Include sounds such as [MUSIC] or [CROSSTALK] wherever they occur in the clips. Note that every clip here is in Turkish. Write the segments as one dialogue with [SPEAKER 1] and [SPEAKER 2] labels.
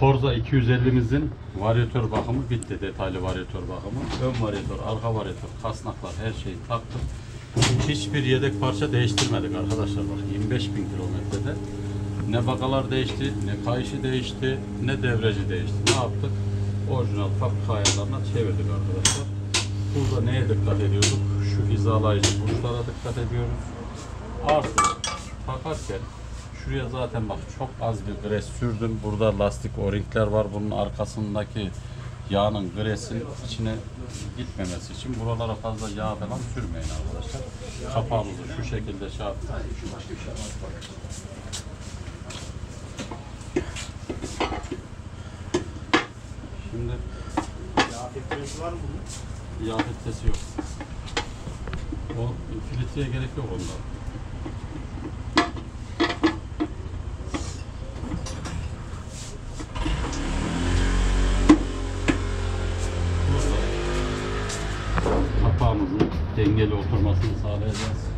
[SPEAKER 1] Forza 250'mizin varyatör bakımı bitti. Detaylı varyatör bakımı. Ön varyatör, arka varyatör, kasnaklar her şeyi taktık. Hiçbir yedek parça değiştirmedik arkadaşlar. Bak 25 bin kilometrede. Ne bakalar değişti, ne kayışı değişti, ne devreci değişti. Ne yaptık? Orijinal fabrika ayarlarına çevirdik arkadaşlar. Burada neye dikkat ediyorduk? Şu hizalayıcı burçlara dikkat ediyoruz. Artık takarken şuraya zaten bak çok az bir gres sürdüm. Burada lastik o-ringler var. Bunun arkasındaki yağının gresin içine gitmemesi için buralara fazla yağ falan sürmeyin arkadaşlar. Kapağımızı şu şekilde şey yaptık. Şimdi
[SPEAKER 2] Yağ filtresi var mı bunun?
[SPEAKER 1] yağ filtresi yok. O filtreye gerek yok onda. Oturmasını sağlayacağız.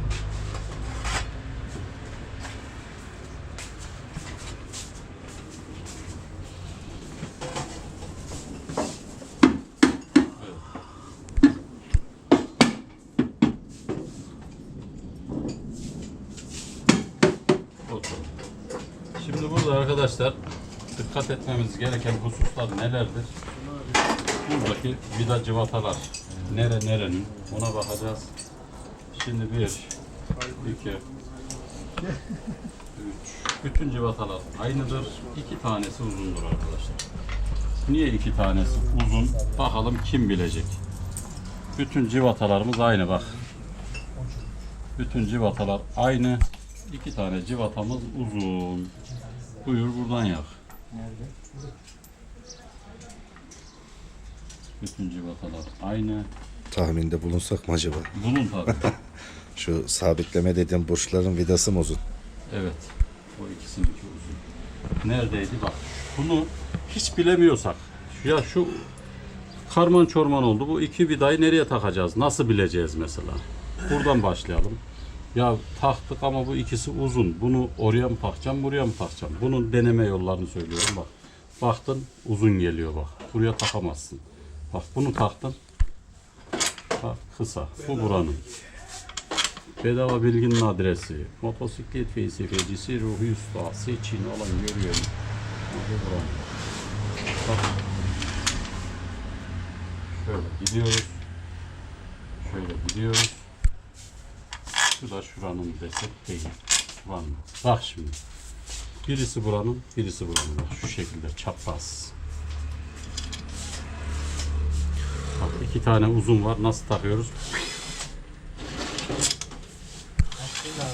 [SPEAKER 1] Şimdi burada arkadaşlar dikkat etmemiz gereken hususlar nelerdir? Buradaki vida cıvatalar nere nerenin ona bakacağız. Şimdi bir, iki, üç. Bütün cıvatalar aynıdır. İki tanesi uzundur arkadaşlar. Niye iki tanesi uzun? Bakalım kim bilecek. Bütün cıvatalarımız aynı bak. Bütün cıvatalar aynı. İki tane cıvatamız uzun. Buyur buradan yak. Bütün cıvatalar aynı.
[SPEAKER 3] Tahminde bulunsak mı acaba?
[SPEAKER 1] Bunun tabi. [LAUGHS]
[SPEAKER 3] Şu sabitleme dediğim burçların vidası mı uzun?
[SPEAKER 1] evet. O ikisininki uzun. Neredeydi bak. Bunu hiç bilemiyorsak. Ya şu karman çorman oldu. Bu iki vidayı nereye takacağız? Nasıl bileceğiz mesela? Buradan başlayalım. Ya taktık ama bu ikisi uzun. Bunu oraya mı takacağım, buraya mı takacağım? Bunun deneme yollarını söylüyorum bak. Baktın uzun geliyor bak. Buraya takamazsın. Bak bunu taktın. Bak kısa. Bu buranın. Bedava bilginin adresi. Motosiklet felsefecisi ruhu ustası için olan görüyorum. Bu buranın. Bak. Şöyle gidiyoruz. Şöyle gidiyoruz. Şu da şuranın desek değil. Buranın. Bak şimdi. Birisi buranın, birisi buranın. Şu şekilde çapraz. Bak iki tane uzun var. Nasıl takıyoruz?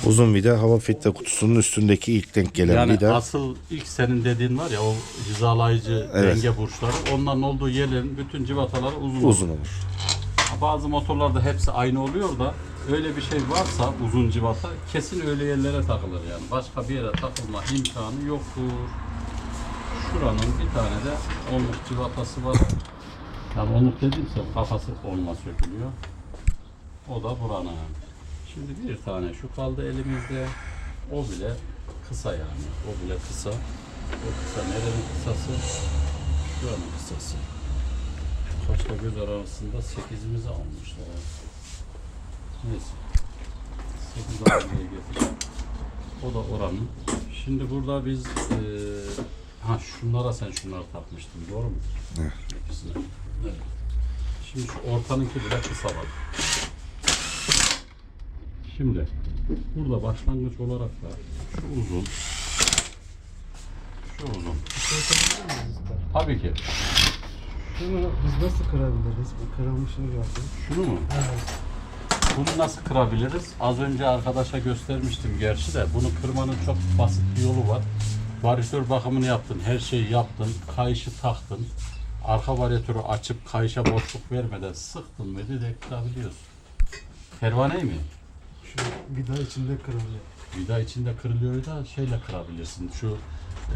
[SPEAKER 3] Uzun vida hava filtre kutusunun üstündeki ilk denk gelen
[SPEAKER 1] Yani
[SPEAKER 3] vida.
[SPEAKER 1] asıl ilk senin dediğin var ya o hizalayıcı
[SPEAKER 3] Evet.
[SPEAKER 1] denge burçları onların olduğu yerlerin bütün civataları uzun.
[SPEAKER 3] uzun
[SPEAKER 1] olur.
[SPEAKER 3] olur.
[SPEAKER 1] Bazı motorlarda hepsi aynı oluyor da öyle bir şey varsa uzun civata kesin öyle yerlere takılır yani. Başka bir yere takılma imkanı yoktur. Şuranın bir tane de onluk civatası var. Yani onluk dediğimse kafası onunla sökülüyor. O da buranın. Şimdi bir tane şu kaldı elimizde. O bile kısa yani. O bile kısa. O kısa nerenin kısası? Şuranın kısası. Kaşla göz arasında 8'imizi almışlar. Neyse. 8 almaya getireceğim. O da oranın. Şimdi burada biz eee ha şunlara sen şunları takmıştın doğru mu?
[SPEAKER 3] Evet.
[SPEAKER 1] İkisine. Evet. Şimdi şu ortanınki bile kısa var. Şimdi burada başlangıç olarak da şu uzun şu uzun. Tabii ki.
[SPEAKER 2] Şunu biz nasıl kırabiliriz? Bu kırılmışını gördüm.
[SPEAKER 1] Şunu mu?
[SPEAKER 2] Evet.
[SPEAKER 1] Bunu nasıl kırabiliriz? Az önce arkadaşa göstermiştim gerçi de. Bunu kırmanın çok basit bir yolu var. Varyatör bakımını yaptın, her şeyi yaptın, kayışı taktın. Arka varyatörü açıp kayışa boşluk vermeden sıktın mı direkt kırabiliyorsun. Pervane mi?
[SPEAKER 2] Şu vida içinde kırılıyor.
[SPEAKER 1] Vida içinde kırılıyor da şeyle kırabilirsin. Şu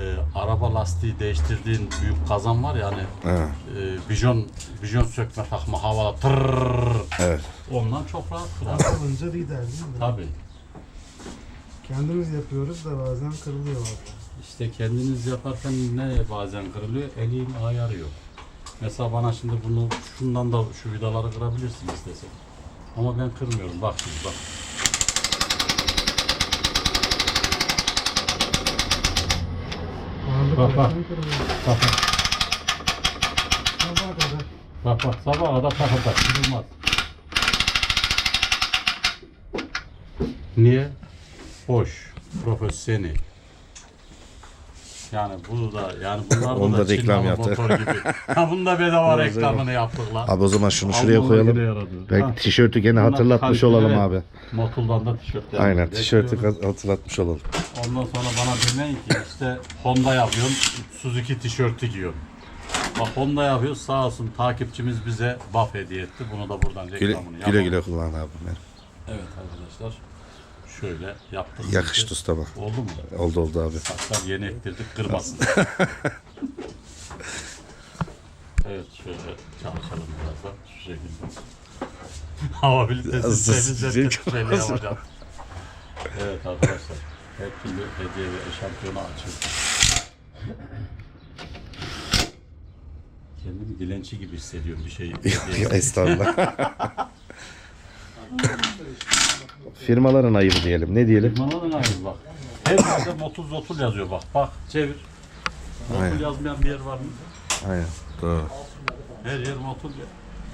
[SPEAKER 1] e, araba lastiği değiştirdiğin büyük kazan var ya hani
[SPEAKER 3] Ha,
[SPEAKER 1] e, bijon, bijon sökme takma havalı tırrrr.
[SPEAKER 3] evet.
[SPEAKER 1] Ondan çok rahat kırar.
[SPEAKER 2] Takılınca lider değil mi?
[SPEAKER 1] Tabii.
[SPEAKER 2] Kendimiz yapıyoruz da bazen kırılıyor orada.
[SPEAKER 1] İşte kendiniz yaparken ne bazen kırılıyor? Elin ayarı yok. Mesela bana şimdi bunu şundan da şu vidaları kırabilirsin istesen. Ama ben kırmıyorum. Bak şimdi bak. Bak, bak. Bak
[SPEAKER 2] kadar.
[SPEAKER 1] bak, bak sabaha kadar takılacak. Kırılmaz. Niye? Boş. Profesyonel. Yani bu da yani bunlar
[SPEAKER 3] Onu
[SPEAKER 1] da,
[SPEAKER 3] da
[SPEAKER 1] Çin
[SPEAKER 3] reklam yaptı.
[SPEAKER 1] motor gibi. ha bunu da bedava reklamını yaptık lan.
[SPEAKER 3] Abi o zaman şunu şuraya
[SPEAKER 1] Almanlar
[SPEAKER 3] koyalım.
[SPEAKER 1] yaradı.
[SPEAKER 3] Belki
[SPEAKER 1] Ha.
[SPEAKER 3] tişörtü gene
[SPEAKER 1] Bunlar
[SPEAKER 3] hatırlatmış
[SPEAKER 1] kaliteli
[SPEAKER 3] olalım abi.
[SPEAKER 1] Motul'dan da tişört
[SPEAKER 3] Aynen
[SPEAKER 1] yapıyoruz.
[SPEAKER 3] tişörtü
[SPEAKER 1] Bekliyoruz.
[SPEAKER 3] hatırlatmış olalım.
[SPEAKER 1] Ondan sonra bana demeyin ki işte Honda yapıyorsun, Suzuki tişörtü giyiyorsun. Bak Honda yapıyor sağ olsun takipçimiz bize buff hediye etti. Bunu da buradan
[SPEAKER 3] Güle
[SPEAKER 1] reklamını
[SPEAKER 3] güle,
[SPEAKER 1] yapalım.
[SPEAKER 3] güle kullan abi. benim.
[SPEAKER 1] Evet arkadaşlar. Şöyle yaptık.
[SPEAKER 3] Yakıştı ustama.
[SPEAKER 1] Oldu mu?
[SPEAKER 3] Oldu oldu abi.
[SPEAKER 1] Saçlar yeni ektirdik kırmasın. [LAUGHS] evet şöyle çalışalım biraz da şu şekilde. Hava bilitesi seni yapacağım. Evet arkadaşlar. Her türlü hediye ve eşantiyonu açıyoruz. Kendimi dilenci gibi hissediyorum bir şey.
[SPEAKER 3] Estağfurullah. [LAUGHS] Firmaların ayıbı diyelim. Ne diyelim?
[SPEAKER 1] Firmaların aynı bak. Her yerde motul zotul yazıyor bak. Bak çevir. Motul
[SPEAKER 3] Aynen.
[SPEAKER 1] yazmayan bir yer var mı?
[SPEAKER 3] Aynen. Doğru.
[SPEAKER 1] Her yer motul.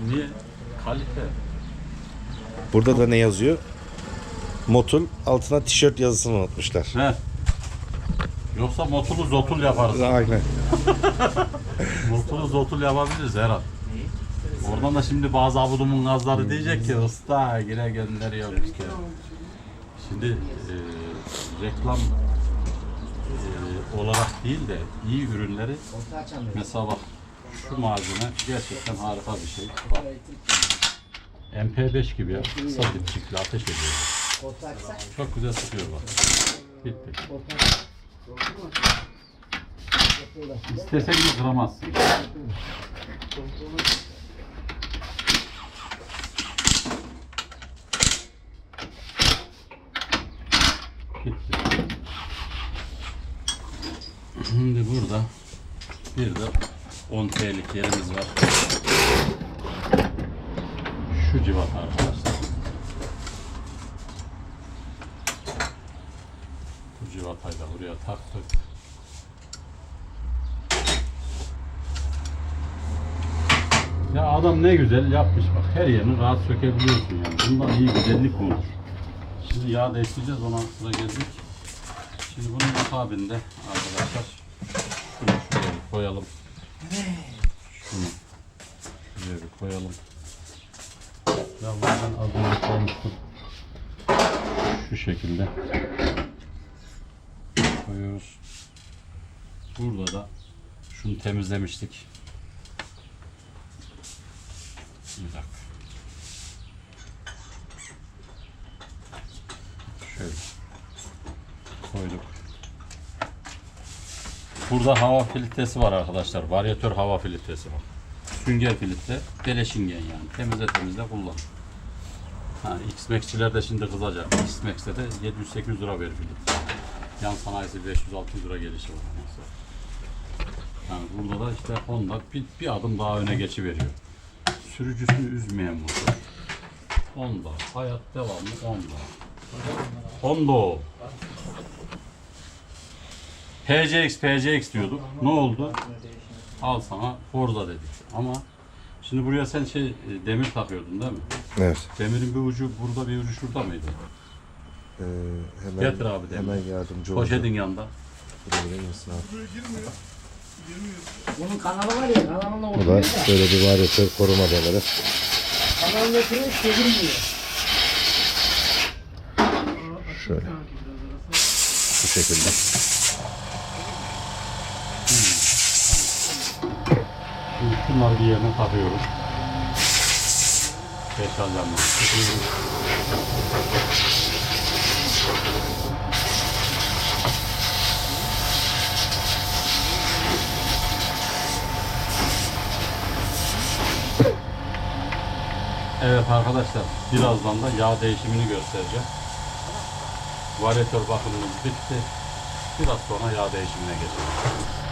[SPEAKER 1] Niye? Kalite.
[SPEAKER 3] Burada da ne yazıyor? Motul altına tişört yazısını unutmuşlar.
[SPEAKER 1] He. Yoksa motulu zotul yaparız.
[SPEAKER 3] Aynen. [LAUGHS]
[SPEAKER 1] Motulu zotul yapabiliriz herhalde. Oradan da şimdi bazı abudumun gazları diyecek ki usta yine gönderiyormuş ki. Şimdi e, reklam e, olarak değil de iyi ürünleri mesela bak şu malzeme gerçekten harika bir şey. Bak. MP5 gibi ya. Kısa dipçikli ateş ediyor. Çok güzel sıkıyor bak. Bitti. İstesen kıramazsın. Bitti. Şimdi burada bir de 10 TL'lik yerimiz var. Şu civata arkadaşlar. Bu civatayı da buraya taktık. Ya adam ne güzel yapmış bak. Her yerini rahat sökebiliyorsun yani. Bundan iyi güzellik olur. Şimdi yağ değiştireceğiz ona sıra geldik. Şimdi bunun akabinde arkadaşlar şunu şuraya bir koyalım. Şunu şuraya bir koyalım. Ya ben az önce. Şu şekilde koyuyoruz. Burada da şunu temizlemiştik. Bir dakika. Koyduk. Burada hava filtresi var arkadaşlar. Varyatör hava filtresi var. Sünger filtre, beleşingen yani. Temizle temizle kullan. Ha, X-Max'çiler de şimdi kızacak. X-Max'te de 700-800 lira ver filtre. Yan sanayisi 500-600 lira gelişi var. Mesela. Yani burada da işte Honda bir, bir adım daha öne geçiveriyor. Sürücüsünü üzmeyen motor. Honda. Hayat devamlı Honda. Honda. PCX, PCX diyorduk. Ne oldu? Al sana Forza dedik. Ama şimdi buraya sen şey e, demir takıyordun değil mi?
[SPEAKER 3] Evet.
[SPEAKER 1] Demirin bir ucu burada bir ucu şurada mıydı?
[SPEAKER 3] Ee, hemen,
[SPEAKER 1] Getir abi demir.
[SPEAKER 3] hemen yardımcı olacağım.
[SPEAKER 1] Poşetin yanında.
[SPEAKER 3] Buraya misin abi?
[SPEAKER 4] Bunun kanalı var ya, kanalına
[SPEAKER 3] Bu da
[SPEAKER 4] oturuyor da,
[SPEAKER 3] böyle bir varyatör koruma demeleri.
[SPEAKER 4] kanalına oturuyor, çevirmiyor.
[SPEAKER 3] Şöyle. Bu şekilde.
[SPEAKER 1] Şimdi şunları bir yerine takıyoruz. Alacağım. Evet arkadaşlar birazdan da yağ değişimini göstereceğim. Varyatör bakımımız bitti. Biraz sonra yağ değişimine geçelim.